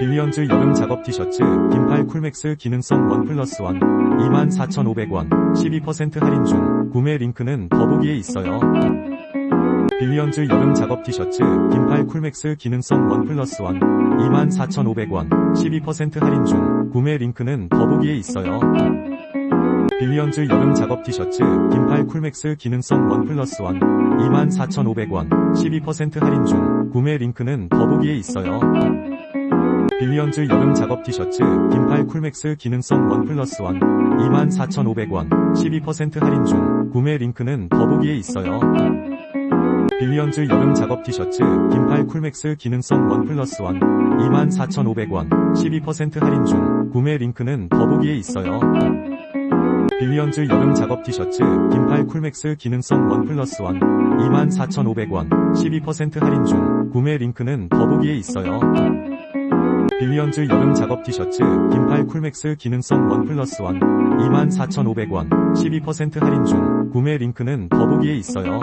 빌리언즈 여름 작업 티셔츠 긴팔 쿨맥스 기능성 원 플러스 원 24,500원 12% 할인 중 구매 링크는 더보기에 있어요. 빌리언즈 여름 작업 티셔츠 긴팔 쿨맥스 기능성 원 플러스 원 24,500원 12% 할인 중 구매 링크는 더보기에 있어요. 빌리언즈 여름 작업 티셔츠 긴팔 쿨맥스 기능성 원 플러스 원 24,500원 12% 할인 중 구매 링크는 더보기에 있어요. 빌리언즈 여름 작업 티셔츠 긴팔 쿨맥스 기능성 원 플러스 원 24,500원 12% 할인 중 구매 링크는 더보기에 있어요. 빌리언즈 여름 작업 티셔츠 긴팔 쿨맥스 기능성 원 플러스 원 24,500원 12% 할인 중 구매 링크는 더보기에 있어요. 빌리언즈 여름 작업 티셔츠 긴팔 쿨맥스 기능성 원 플러스 원 24,500원 12% 할인 중 구매 링크는 더보기에 있어요. 빌리언즈 여름 작업 티셔츠 긴팔 쿨맥스 기능성 원 플러스 원 24,500원 12% 할인 중 구매 링크는 더보기에 있어요.